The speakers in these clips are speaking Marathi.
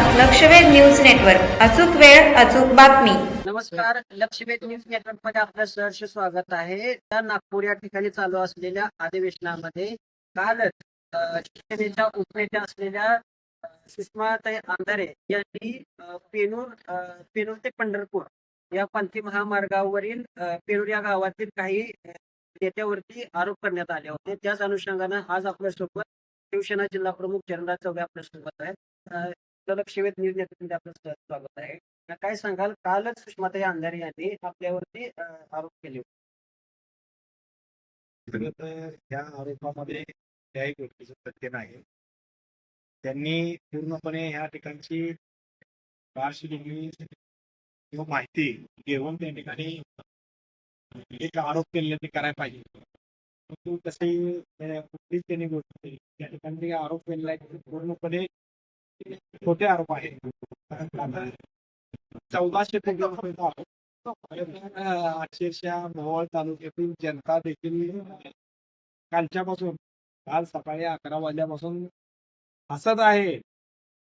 लक्षवेध न्यूज नेटवर्क. अचूक वेळ अचूक बातमी. नमस्कार. लक्षवेध न्यूज नेटवर्कमध्ये आपलं सहर्ष स्वागत आहे. तर नागपूर या ठिकाणी चालू असलेल्या अधिवेशनामध्ये कालच शिवसेनेच्या उपनेत्या असलेल्या सुषमाताई आंधारे यांनी पेनूर पेनूर ते पंढरपूर या पंथी महामार्गावरील पेरूर या गावातील काही नेत्यावरती आरोप करण्यात आले होते. त्याच अनुषंगानं आज आपल्यासोबत शिवसेना जिल्हा प्रमुख चरणराज चौबे आपल्यासोबत आहेत. अ, तर न्यूज नेटवर्क आपलं स्वागत आहे. काय सांगाल? कालच सुषमाताई अंधारे यांनी आपल्यावरती आरोप केले होते. खरं या आरोपामध्ये त्याही गोष्टीचं सत्य नाही. त्यांनी पूर्णपणे ह्या ठिकाणची पार्श्वभूमी किंवा माहिती घेऊन त्या ठिकाणी एक आरोप केलेला ते करायला पाहिजे परंतु तशी कुठलीच त्यांनी गोष्ट त्या ठिकाणी आरोप केलेला आहे पूर्णपणे खोटे आरोप आहेत. चौदाशे कोटी रुपयाचा आरोप अक्षरशः मोहोळ तालुक्यातील जनता देखील कालच्यापासून काल सकाळी अकरा वाजल्यापासून हसत आहे.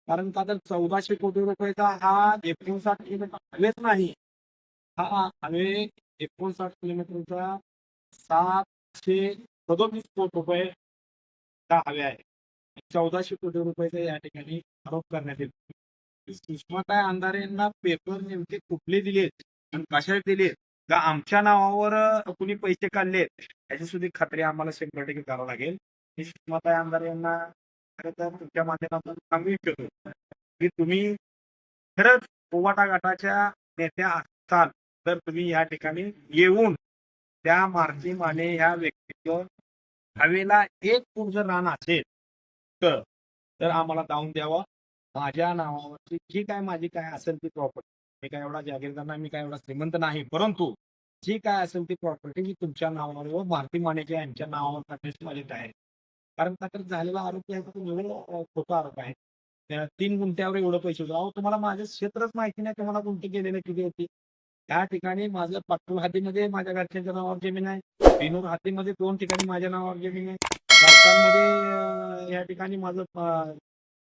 कारण का तर चौदाशे कोटी रुपयाचा हा एकोणसाठ किलोमीटर हवेच नाही. हा हवे एकोणसाठ किलोमीटरचा सातशे सदोतीस कोटी रुपये हवे आहे. चौदाशे कोटी रुपयाचा या ठिकाणी आरोप करण्यात येतो सुषमाताई अंधारे यांना पेपर नेमके कुठले दिलेत आणि कशाला दिलेत का आमच्या नावावर कुणी पैसे काढलेत याची सुद्धा खात्री आम्हाला शंभर टक्के करावं लागेल. मी सुषमाताई अंधारे यांना खरं तर तुमच्या माध्यमातून सांगू इच्छितो. की तुम्ही खरंच पोवाटा गटाच्या नेत्या असाल तर तुम्ही या ठिकाणी येऊन त्या मारुती माने या व्यक्तीवर हवेला एक फूट जर रान असेल तर तर आम्हाला दावून द्यावा. माझ्या नावावरची जी काय माझी काय असेल ती प्रॉपर्टी मी काय एवढा जागीरदार नाही मी काय एवढा श्रीमंत नाही. परंतु जी काय असेल ती प्रॉपर्टी ही तुमच्या नावावर व भारती मानेचे यांच्या नावावर टाकण्याची माझी तयारी आहे. कारण त्याकडे तर झालेला आरोप आहे तो एवढं खोटा आरोप आहे. तीन गुंठ्यावर एवढं पैसे होतं. अहो तुम्हाला माझं क्षेत्रच माहिती नाही तुम्हाला गुंठे गेलेले किती होती. त्या ठिकाणी माझं पाटूर हातीमध्ये माझ्या घरच्यांच्या नावावर जमीन आहे. बिनूर हातीमध्ये दोन ठिकाणी माझ्या नावावर जमीन आहे. ठिकाणी माझं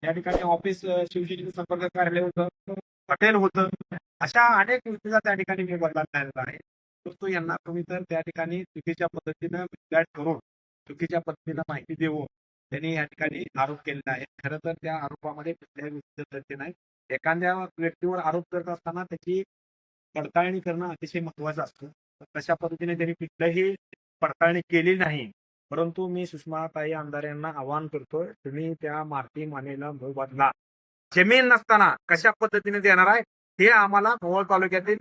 या ठिकाणी ऑफिस अं, शिवसेनेचं संपर्क कार्यालय होतं हॉटेल होतं. अशा अनेक गोष्टीचा त्या ठिकाणी मी बदला झालेला आहे. तो यांना तुम्ही तर त्या ठिकाणी चुकीच्या पद्धतीनं गाईड करून चुकीच्या पद्धतीनं माहिती देऊन त्यांनी या ठिकाणी आरोप केलेला आहे. खरं तर त्या आरोपामध्ये कुठल्याही गोष्टीचं तथ्य नाही. एखाद्या व्यक्तीवर आरोप करत असताना त्याची पडताळणी करणं अतिशय महत्वाचं असतं. तशा पद्धतीने त्यांनी कुठलंही पडताळणी केली नाही. परंतु मी सुषमाताई आमदार यांना आवाहन करतोय तुम्ही त्या मारती मानेला मोबदला जमीन नसताना कशा पद्धतीने देणार आहे हे आम्हाला मोहोळ तालुक्यातील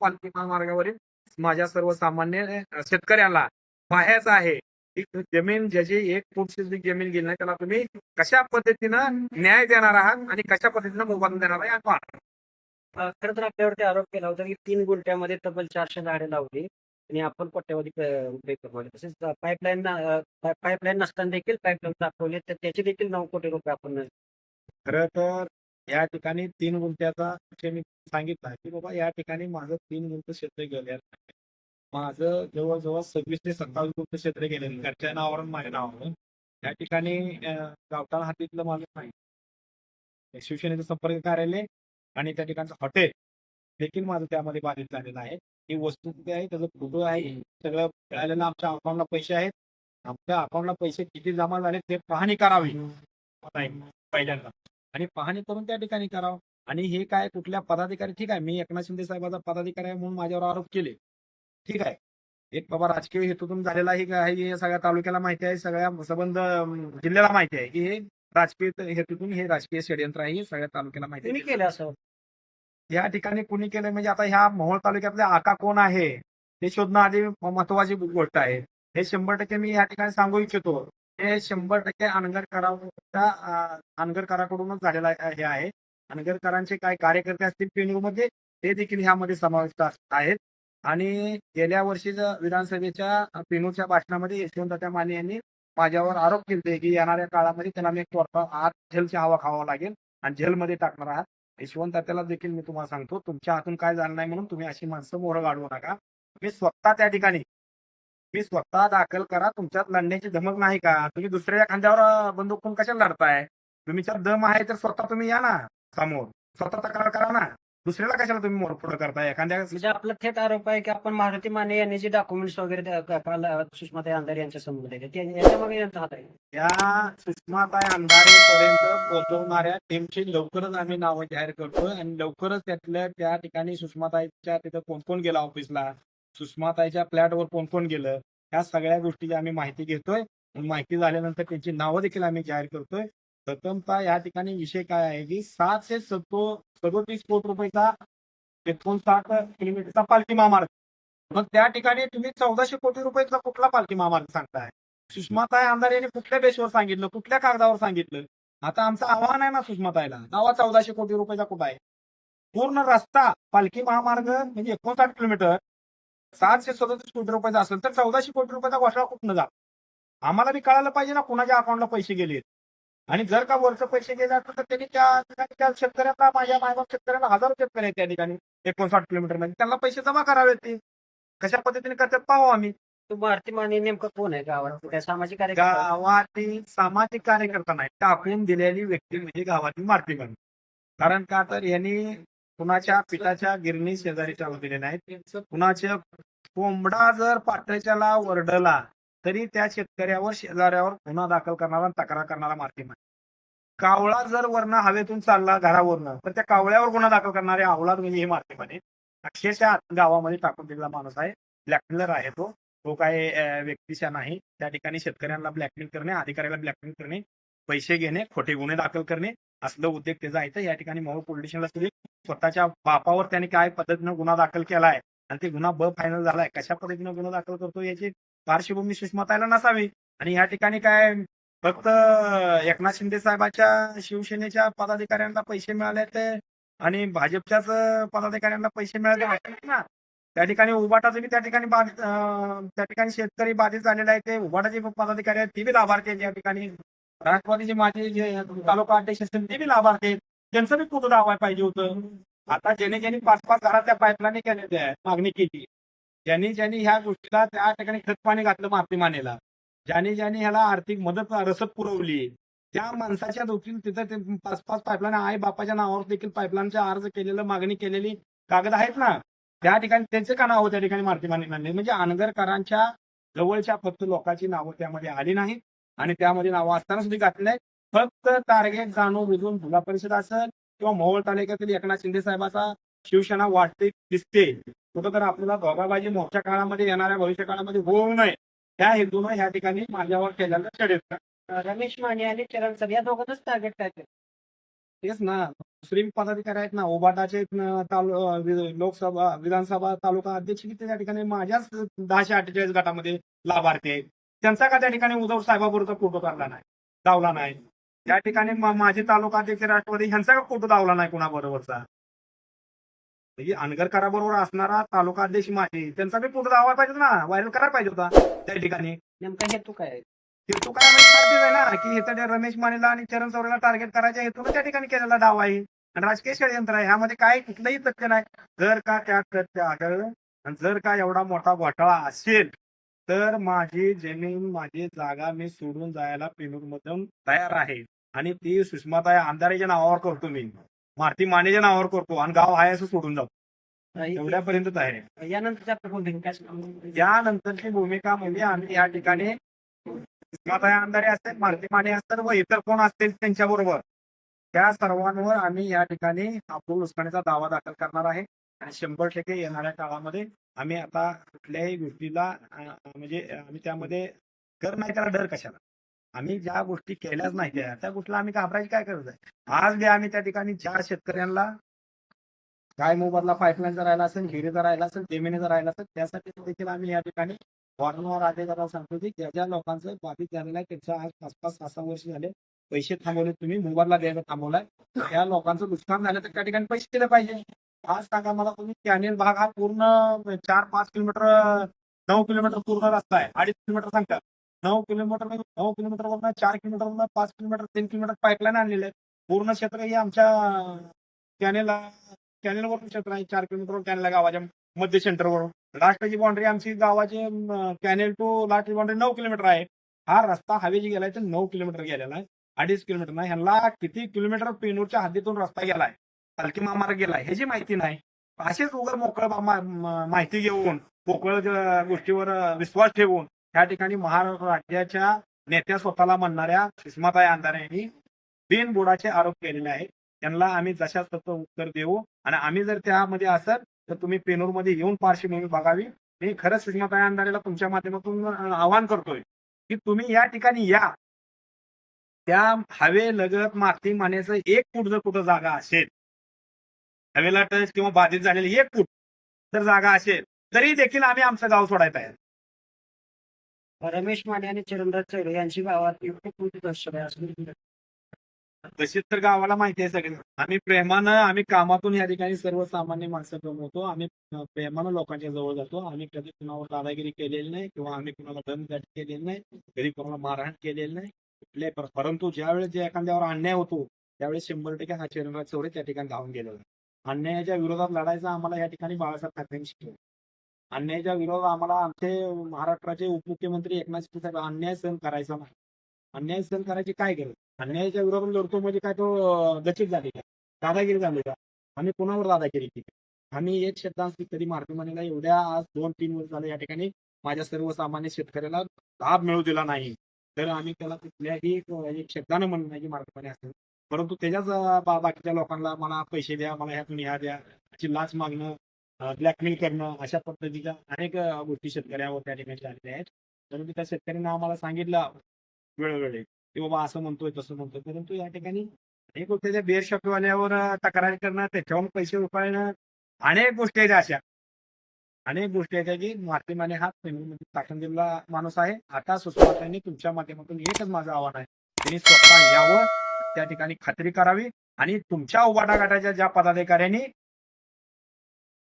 पालखी महामार्गावरील माझ्या सर्वसामान्य शेतकऱ्याला पाहायचं आहे. की जमीन ज्याची एक फूट जमीन गेली नाही त्याला तुम्ही कशा पद्धतीनं न्याय देणार आहात आणि कशा पद्धतीनं मोबाईल देणार आहे खर तर आपल्यावरती आरोप केला होता की तीन गुंठ्यामध्ये तब्बल चारशे झाडे लावली. आणि आपण कोट्यावधी रुपये कमवले तसेच पाईपलाईन पाईपलाईन नसताना देखील पाईपलाईन दाखवले तर त्याचे देखील नऊ कोटी रुपये आपण खरं तर या ठिकाणी तीन गुंठ्याचा विषय मी सांगितला की बाबा या ठिकाणी माझं तीन गुंठ क्षेत्र गेलेलं माझं जवळजवळ सव्वीस ते सत्तावीस गुंठ क्षेत्र गेलेलं घरच्या नावावर माझ्या नावावरून. या ठिकाणी गावताना गावठाण हातीतलं माझं नाही. शिवसेनेचं संपर्क कार्यालय आणि त्या ठिकाणचं हॉटेल देखील माझं त्यामध्ये बाधित झालेलं आहे. ही वस्तू कुठे आहे त्याचा फोटो आहे सगळं मिळालेलं आमच्या अकाउंटला पैसे आहेत. आमच्या अकाउंटला पैसे किती जमा झाले ते पाहणी करावी. पहिल्यांदा. आणि पाहणी करून त्या ठिकाणी करावं. आणि हे काय कुठल्या पदाधिकारी ठीक आहे मी एकनाथ शिंदे साहेबाचा पदाधिकारी आहे म्हणून माझ्यावर आरोप केले. ठीक आहे. एक बाबा राजकीय हेतूतून झालेला हे काय हे सगळ्या तालुक्याला माहिती आहे सगळ्या संबंध जिल्ह्याला माहिती आहे. की हे राजकीय हेतूतून हे राजकीय षडयंत्र आहे हे सगळ्या तालुक्याला माहिती केलं असं? या ठिकाणी कुणी केलं म्हणजे आता ह्या मोहोळ तालुक्यातले आका कोण आहे? हे शोधणं आधी महत्वाची गोष्ट आहे. हे शंभर टक्के मी या ठिकाणी सांगू इच्छितो. हे शंभर टक्के अनगरकरांच्या अनगरकराकडूनच झालेला आहे- हे आहे. अनगरकरांचे काय कार्यकर्ते असतील पेनूमध्ये ते देखील ह्यामध्ये समाविष्ट आहेत. आणि गेल्या वर्षी विधानसभेच्या पेनूच्या भाषणामध्ये यशवंत माने यांनी माझ्यावर आरोप केले की येणाऱ्या काळामध्ये त्यांना मी एक आत झेलची हवा खावा लागेल आणि झेलमध्ये टाकणार आहात. यशवंत त्याला देखील मी तुम्हाला सांगतो तुमच्या हातून काय झालं नाही म्हणून तुम्ही अशी माणसं मोहर गाडवू नका. मी स्वतः त्या ठिकाणी मी स्वतः दाखल करा तुमच्यात लढण्याची धमक नाही का? तुम्ही दुसऱ्या खांद्यावर बंदूक कोण कशाला लढताय? तुमच्यात दम आहे तर स्वतः तुम्ही या ना समोर. स्वतः तक्रार करा ना. दुसऱ्याला कशाला तुम्ही मोर पुढे करताय? एखाद्या म्हणजे आपला थेट आरोप आहे की आपण मारुती माने यांनी जे डॉक्युमेंट्स वगैरे त्या- का- काल सुषमाताई अंधारे यांच्या समोर दिले. ते याच्यामागे यांचा हात आहे. या सुषमाताई अंधारे पर्यंत पोहोचवणाऱ्या टीमची लवकरच आम्ही नावं जाहीर करतोय आणि लवकरच त्यातल्या त्या ठिकाणी सुषमाताईच्या तिथं कोण कोण गेलं ऑफिसला सुषमाताईच्या फ्लॅटवर कोण कोण गेलं? या सगळ्या गोष्टीची आम्ही माहिती घेतोय. आणि माहिती झाल्यानंतर त्यांची नावं देखील आम्ही जाहीर करतोय. प्रथमतः या ठिकाणी विषय काय आहे की सातशे सत्तो सदोतीस कोटी रुपयाचा एकोणसाठ किलोमीटरचा पालखी महामार्ग मग त्या ठिकाणी तुम्ही चौदाशे कोटी रुपयाचा कुठला पालखी महामार्ग सांगताय? सुषमाताई आमदार यांनी कुठल्या बेसवर सांगितलं? कुठल्या कागदावर सांगितलं? आता आमचं आव्हान आहे ना सुषमाताईला. नावा चौदाशे कोटी रुपयाचा कुठं आहे? पूर्ण रस्ता पालखी महामार्ग म्हणजे एकोणसाठ किलोमीटर. सातशे सदतीस कोटी रुपयाचा असेल तर चौदाशे कोटी रुपयाचा घोषणा कुठनं जा आम्हाला बी कळायला पाहिजे ना कुणाच्या अकाउंटला पैसे गेलेत. आणि जर का वरचं पैसे गेले असतील तर त्यांनी त्या ठिकाणी त्या शेतकऱ्यांना माझ्या मायबाप शेतकऱ्यांना हजारो शेतकरी आहेत त्या ठिकाणी एकोणसाठ किलोमीटरमध्ये. त्यांना पैसे जमा करावेत ते कशा पद्धतीने करतात पाहू आम्ही. तो मारुती माने नेमकं कोण आहे गावात सामाजिक कार्यकर्ता? गावातील सामाजिक कार्यकर्ता नाही. टाकून दिलेली व्यक्ती म्हणजे गावातील मारती बन कारण का तर यांनी कुणाच्या पिठाच्या गिरणी शेजारी चालू दिले नाहीत कुणाच्या कोंबडा जर पाट्याच्याला वरडला तरी त्या शेतकऱ्यावर शेजाऱ्यावर गुन्हा दाखल करणारा तक्रार करणारा मारती आहे कावळा जर वरनं हवेतून चालला घरावरनं तर त्या कावळ्यावर गुन्हा दाखल करणारे आवलाद म्हणजे हे मारती आहे अक्षरशः गावामध्ये टाकून दिलेला माणूस आहे. ब्लॅकमेलर आहे तो. तो काय व्यक्तीचा नाही. त्या ठिकाणी शेतकऱ्यांना ब्लॅकमेल करणे अधिकाऱ्याला ब्लॅकमेल करणे पैसे घेणे खोटे गुन्हे दाखल करणे असलं उद्योग त्याचा आहे. या ठिकाणी मोहोळ पोलीस स्टेशनला सुद्धा स्वतःच्या बापावर त्याने काय पद्धतीनं गुन्हा दाखल केलाय आणि ते गुन्हा ब फायनल झालाय कशा पद्धतीनं गुन्हा दाखल करतो याची पार्श्वभूमी सुषमतायला नसावी. आणि या ठिकाणी काय फक्त एकनाथ शिंदे साहेबाच्या शिवसेनेच्या पदाधिकाऱ्यांना पैसे मिळाले ते आणि भाजपच्याच पदाधिकाऱ्यांना पैसे मिळाले ना. त्या ठिकाणी उबाटाचे बी त्या ठिकाणी त्या ठिकाणी शेतकरी बाधित झालेले आहे ते उबाटाचे पदाधिकारी आहेत. ते बी लाभार्थी आहेत या ठिकाणी. राष्ट्रवादीचे माझे जे तालुका अध्यक्ष असतील ते बी लाभार्थी आहेत. त्यांचं बी कुठं दावा पाहिजे होतं? आता ज्याने ज्यांनी पाच पाच घरात पाईपलाईन केल्या मागणी केली. ज्यांनी ज्यांनी ह्या गोष्टीला त्या ठिकाणी खतपाणी घातलं माती मानेला ज्याने ज्याने ह्याला आर्थिक मदत रसद पुरवली त्या माणसाच्या देखील तिथं ते पाच पाच पाईपलाईन आई बापाच्या नावावर देखील पाईपलाईनचा अर्ज केलेलं मागणी केलेली कागद आहेत ना त्या ठिकाणी त्यांचं का नाव त्या ठिकाणी मारती माने आणले म्हणजे आनगरकरांच्या जवळच्या फक्त लोकांची नावं त्यामध्ये आली नाहीत आणि त्यामध्ये नावं असताना सुद्धा घातली नाहीत. फक्त टार्गेट जाणून विजून जिल्हा परिषद असेल किंवा मोहोळ तालुक्यातील एकनाथ शिंदे साहेबाचा शिवसेना वाटते दिसते. कुठं तर आपल्याला दोघाबाजी मोठ्या काळामध्ये येणाऱ्या भविष्य काळामध्ये होऊ नये. त्या हेतून या ठिकाणी माझ्यावर केलेलं षडयंत्र. रमेश माने आणि चरण सर या दोघांच टार्गेट काय केलं? तेच ना. दुसरे पदाधिकारी आहेत ना. ओबाटाचे लोकसभा विधानसभा तालुका अध्यक्ष किती त्या ठिकाणी? माझ्याच दहाशे अठ्ठेचाळीस गटामध्ये लाभार्थी आहेत. त्यांचा का त्या ठिकाणी उद्धव साहेबाबरोबर फोटो काढला नाही? दावला नाही. त्या ठिकाणी माझे तालुका अध्यक्ष राष्ट्रवादी ह्यांचा का फोटो दावला नाही कोणाबरोबरचा? अनगरकराबरोबर असणारा तालुका अध्यक्ष माझे त्यांचा बी फोटो दावा पाहिजे ना. व्हायरल करायला पाहिजे होता त्या ठिकाणी. नेमका हेतू काय? हेतू काय म्हणजे आहे ना की इथं त्या रमेश मानेला आणि चरण चौरेला टार्गेट करायच्या हेतून त्या ठिकाणी केलेला डाव आहे. आणि राजकीय षडयंत्र आहे. ह्यामध्ये काय कुठलंही तथ्य नाही. जर का त्या तथ्य आढळलं आणि जर का एवढा मोठा घोटाळा असेल तर माझी जमीन माझी जागा मी सोडून जायला पेनूर मधून तयार आहे. आणि ती सुषमाताई आमदारीच्या नावावर करतो मी. मारुती मानेच्या नावावर करतो आणि गाव आहे असं सोडून जातो. एवढ्यापर्यंतच आहे. यानंतर? यानंतरची भूमिका म्हणजे आम्ही या ठिकाणी आमदारे असतील मारुती माने असतात व इतर कोण असतील त्यांच्या बरोबर त्या सर्वांवर आम्ही या ठिकाणी अब्दुल नुकसानीचा दावा दाखल करणार आहे. आणि शंभर टक्के येणाऱ्या काळामध्ये आम्ही आता कुठल्याही गोष्टीला म्हणजे आम्ही त्यामध्ये कर नाही त्याला डर कशाला? आम्ही ज्या गोष्टी केल्याच नाही त्या त्या गोष्टीला आम्ही घाबरायची काय करत आहे? आज द्या आम्ही त्या ठिकाणी ज्या शेतकऱ्यांना काय मोबदला पाईपलाईनचा राहिला असेल हिरेचा राहिला असेल जमिनीचा राहिला असेल त्यासाठी देखील आम्ही या ठिकाणी वारंवार जरा सांगतो की ज्या ज्या लोकांचं बाधित झालेलं आहे त्यांच्या आज पाच पाच सहा सहा वर्ष झाले पैसे थांबवले तुम्ही मोबदला द्यायला थांबवलाय. त्या लोकांचं नुकसान झालं तर त्या ठिकाणी पैसे दिले पाहिजे. आज सांगा मला तुम्ही कॅनेल भाग हा पूर्ण चार पाच किलोमीटर नऊ किलोमीटर पूर्ण रस्ता आहे. अडीच किलोमीटर सांगतात नऊ किलोमीटर म्हणजे नऊ किलोमीटर वरून चार किलोमीटर वरून पाच किलोमीटर तीन किलोमीटर पाईपलाईन आणलेले आहे पूर्ण क्षेत्र हे आमच्या कॅनेलला कॅनेलवरून क्षेत्र आहे. चार किलोमीटर कॅनेल गावाच्या मध्य सेंटरवरून लास्टची बाउंड्री आमची गावाची कॅनेल टू लास्टची बाउंड्री नऊ किलोमीटर आहे. हा रस्ता हवेची गेलाय तर नऊ किलोमीटर गेलेला आहे. अडीच किलोमीटर नाही. ह्यांना किती किलोमीटर पेनूरच्या हद्दीतून रस्ता गेलाय? पालखी महामार्ग गेलाय. ह्याची माहिती नाही असेच उघड मोकळ माहिती घेऊन पोकळ गोष्टीवर विश्वास ठेवून त्या ठिकाणी महाराष्ट्र राज्याच्या नेत्या स्वतःला म्हणणाऱ्या सुषमाताई अंधारे यांनी बिनबुडाचे आरोप केलेले आहेत. त्यांना आम्ही जशाच तसं उत्तर देऊ आणि आम्ही जर त्यामध्ये असेल तर तुम्ही पेनूरमध्ये येऊन पार्श्वभूमी बघावी. मी खरंच सुषमाताई अंधारेला तुमच्या माध्यमातून आवाहन करतोय की तुम्ही या ठिकाणी या. त्या हवे लगत माती मानेचं एक फूट जर कुठं जागा असेल हवेला टच किंवा बाधित झालेली एक फूट जर जागा असेल तरी देखील आम्ही आमचं गाव सोडायचं आहे रमेश माने आणि चिरंदाज चौरे यांची गावात खूप दर्शक असं तशीच तर गावाला माहिती आहे सगळं. आम्ही प्रेमानं आम्ही कामातून या ठिकाणी सर्वसामान्य माणसं कमवतो आम्ही प्रेमानं लोकांच्या जवळ जातो. आम्ही कधी कुणावर दादागिरी केलेली नाही किंवा आम्ही कुणाला दमदाटी केलेली नाही कधी कुणाला मारहाण केलेली नाही. कुठल्याही परंतु ज्यावेळेस जे एखाद्यावर अन्याय होतो त्यावेळेस शंभर टक्के हा चिरंजीव चौरे त्या ठिकाणी धावून गेलेला अन्यायाच्या विरोधात लढायचा आम्हाला या ठिकाणी बाळासाहेब ठाकरेंनी शिकवलं. अन्यायाच्या विरोधात आम्हाला आमचे महाराष्ट्राचे उपमुख्यमंत्री एकनाथ शिंदे साहेब अन्याय सहन करायचा नाही. अन्याय सहन करायची काय गरज? अन्यायाच्या विरोधात लढतो म्हणजे काय तो अं, गचित झाली का दादागिरी झाली का आम्ही कोणावर दादागिरी केली? आम्ही एक शब्दांशी कधी मारुती म्हणेला एवढ्या आज दोन तीन वर्ष झाले या ठिकाणी माझ्या सर्वसामान्य शेतकऱ्याला लाभ मिळू दिला नाही. तर आम्ही त्याला कुठल्याही एक शब्दानं म्हणून नाही की मारुती असेल परंतु त्याच्याच बा- बाकीच्या लोकांना मला पैसे द्या मला ह्यातून ह्या द्या अशी लाच मागणं ब्लॅकमेल करणं अशा पद्धतीच्या अनेक गोष्टी शेतकऱ्यावर त्या ठिकाणी झालेल्या आहेत. परंतु त्या शेतकऱ्यांना आम्हाला सांगितलं वेळोवेळी की बाबा असं म्हणतोय तसं म्हणतोय. परंतु या ठिकाणी अनेक गोष्टी त्या बेर शॉपवाल्यावर तक्रारी करणं त्याच्यावर पैसे उपाळणं अनेक गोष्टी आहेत अशा. अनेक गोष्टी आहेत की माध्यमाने हा फेमिलीमध्ये टाकून दिलेला माणूस आहे. आता सुस्वातांनी तुमच्या माध्यमातून एकच माझं आव्हान आहे. त्यांनी स्वतः यावं त्या ठिकाणी खात्री करावी आणि तुमच्या उबाटा ज्या पदाधिकाऱ्यांनी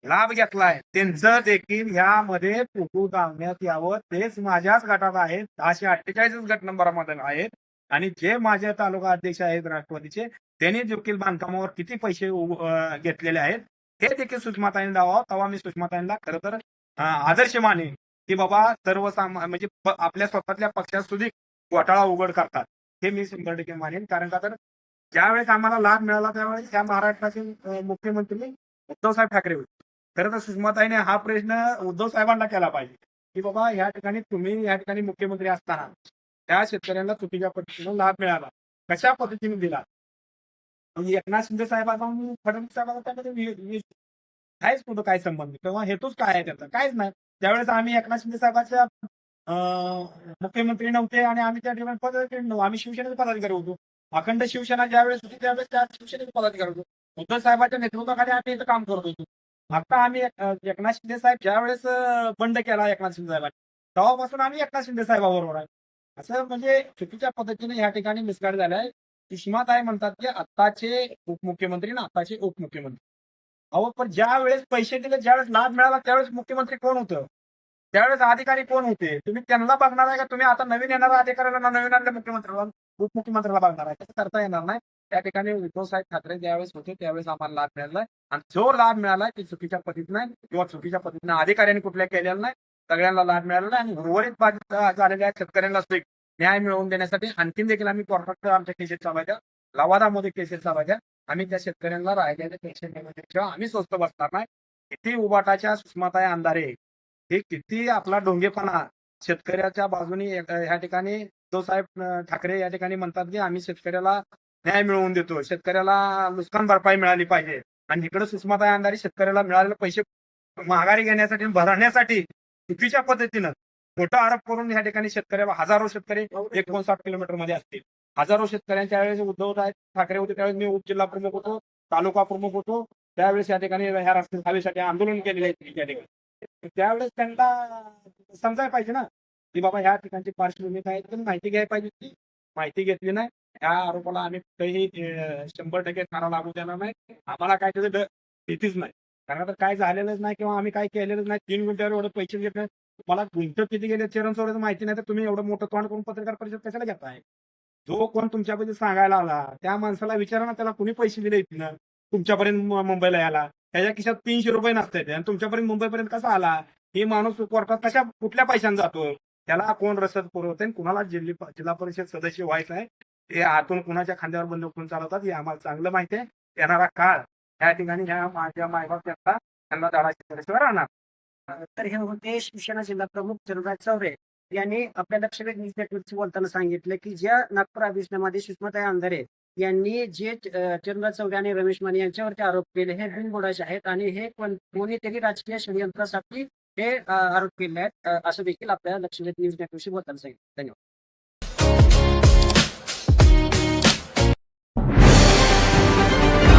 लाभ घेतलाय. त्यांचं देखील यामध्ये फोटो घालण्यात यावं. तेच माझ्याच गटात आहेत. दहाशे अठ्ठेचाळीस गट नंबरामध्ये आहेत. आणि जे माझे तालुका अध्यक्ष आहेत राष्ट्रवादीचे त्यांनी देखील बांधकामावर किती पैसे घेतलेले आहेत हे देखील सुषमाताईंनी दावा तेव्हा मी सुषमाताईंना खरं तर आदर्श माने की बाबा सर्वसामा म्हणजे आपल्या स्वतःतल्या पक्षात सुद्धा घोटाळा उघड करतात. हे मी शंभर टक्के मानेन. कारण का तर ज्यावेळेस आम्हाला लाभ मिळाला त्यावेळेस या महाराष्ट्राचे मुख्यमंत्री उद्धवसाहेब ठाकरे होते. खरं तर सुषमाताईने हा प्रश्न उद्धव साहेबांना केला पाहिजे. की बाबा या ठिकाणी तुम्ही या ठिकाणी मुख्यमंत्री असताना त्या शेतकऱ्यांना चुकीच्या पद्धतीने लाभ मिळाला. कशा पद्धतीने दिला? म्हणजे एकनाथ शिंदे साहेबांना फडणवीस साहेबांचा त्यामध्ये काहीच कुठं काय संबंध किंवा हेतूच काय आहे त्याचा? काहीच नाही. त्यावेळेस आम्ही एकनाथ शिंदे साहेबांच्या अं, मुख्यमंत्री नव्हते आणि आम्ही त्या ठिकाणी पदाधिकारी नव्हतो आम्ही शिवसेनेचे पदाधिकारी होतो. अखंड शिवसेना ज्यावेळेस होती त्यावेळेस त्या शिवसेनेचे पदाधिकारी होतो. उद्धव साहेबांच्या नेतृत्वाखाली आम्ही इथं काम करत होतो. आता आम्ही एकनाथ शिंदे साहेब ज्यावेळेस वेळेस बंड केला एकनाथ शिंदे साहेबांनी तेव्हापासून आम्ही एकनाथ शिंदे साहेबाबरोबर आहे. असं म्हणजे चुकीच्या पद्धतीने या ठिकाणी मिसगाड झालाय. सुषमात आहे म्हणतात की आत्ताचे उपमुख्यमंत्री ना आत्ताचे उपमुख्यमंत्री. अहो पण ज्या वेळेस पैसे दिले ज्यावेळेस लाभ मिळाला त्यावेळेस मुख्यमंत्री कोण होतं? त्यावेळेस अधिकारी कोण होते? तुम्ही त्यांना बघणार आहे का? तुम्ही आता नवीन येणाऱ्या अधिकाऱ्याला नवीन आणल्या मुख्यमंत्र्याला उपमुख्यमंत्र्याला बघणार आहे. तसं करता येणार नाही. त्या ठिकाणी उद्धव साहेब ठाकरे ज्यावेळेस होते त्यावेळेस आम्हाला लाभ मिळाला आणि जो लाभ मिळाला ते चुकीच्या पद्धतीनं नाही किंवा चुकीच्या पद्धतीनं अधिकाऱ्यांनी कुठल्या केलेला नाही सगळ्यांना लाभ मिळाला आणि उर्वरित बाधित झालेल्या शेतकऱ्यांना न्याय मिळवून देण्यासाठी आणखीन देखील आम्ही कोर्टात आमच्या केसेस चालवायच्या लवादामध्ये केसेस चालवायच्या आम्ही त्या शेतकऱ्यांना राहिलेल्या पेन्शन देण्यापेक्षा आम्ही स्वस्त बसणार नाही. किती उबाटाच्या सुषमाताय अंधारे हे किती आपला डोंगेपणा शेतकऱ्याच्या बाजूने ह्या ठिकाणी उद्धव साहेब ठाकरे या ठिकाणी म्हणतात की आम्ही शेतकऱ्याला न्याय मिळवून देतो. शेतकऱ्याला नुकसान भरपाई मिळाली पाहिजे. आणि इकडे सुषमाताई अंधारे शेतकऱ्याला मिळालेले पैसे महागारी घेण्यासाठी भरण्यासाठी चुकीच्या पद्धतीनं खोटा आरोप करून या ठिकाणी शेतकऱ्याला हजारो शेतकरी एकोणसाठ किलोमीटरमध्ये असतील. हजारो शेतकऱ्यांच्या वेळेस उद्धव ठाकरे होते त्यावेळेस मी उपजिल्हा प्रमुख होतो तालुका प्रमुख होतो. त्यावेळेस या ठिकाणी ह्या रस्ते सावेसाठी आंदोलन केलेले आहे त्या ठिकाणी. त्यावेळेस त्यांना समजायला पाहिजे ना की बाबा ह्या ठिकाणची पार्श्वभूमी काय माहिती घ्यायला पाहिजे ती माहिती घेतली नाही. ह्या आरोपाला आम्ही कुठेही शंभर टक्के थारा लागू देणार नाही. आम्हाला काय त्याचं भीतीच नाही. कारण आता काय झालेलंच नाही किंवा आम्ही काय केलेलंच नाही तीन मिनिटावर एवढे पैसे घेतले. मला गुंठ किती गेले चरण सोडायचं माहिती नाही तर तुम्ही एवढं मोठं तोंड करून पत्रकार परिषद कशाला घेताय? जो कोण तुमच्याबद्दल सांगायला आला त्या माणसाला विचारा ना त्याला कुणी पैसे दिले इथनं? तुमच्यापर्यंत मुंबईला यायला. त्याच्या खिशात तीनशे रुपये नसतात आणि तुमच्यापर्यंत मुंबईपर्यंत कसा आला? ही माणूस कोर्टात कशा कुठल्या पैशाने जातो त्याला कोण रसद पुरवते आणि कुणाला जिल्हा जिल्हा परिषद सदस्य व्हायचं आहे हे आतून कुणाच्या खांद्यावर बंद करून चालवतात हे आम्हाला चांगलं माहिती आहे. येणारा काळ या ठिकाणी ह्या माझ्या मायबाप त्यांना त्यांना धडा राहणार. तर हे होते शिवसेना जिल्हा प्रमुख चंद्रराज चौरे यांनी आपल्या लक्षवेध न्यूज नेटवर्कशी बोलताना सांगितलं की ज्या नागपूर अधिवेशनामध्ये सुषमाताई अंधारे यांनी जे चंद्रराज चौरे आणि रमेश माने यांच्यावरती आरोप केले हे बिनबुडाचे आहेत आणि हे कोणी कोणीतरी राजकीय षडयंत्रासाठी हे आरोप केले आहेत असं देखील आपल्या लक्षवेध न्यूज नेटवर्कशी बोलताना सांगितलं. धन्यवाद.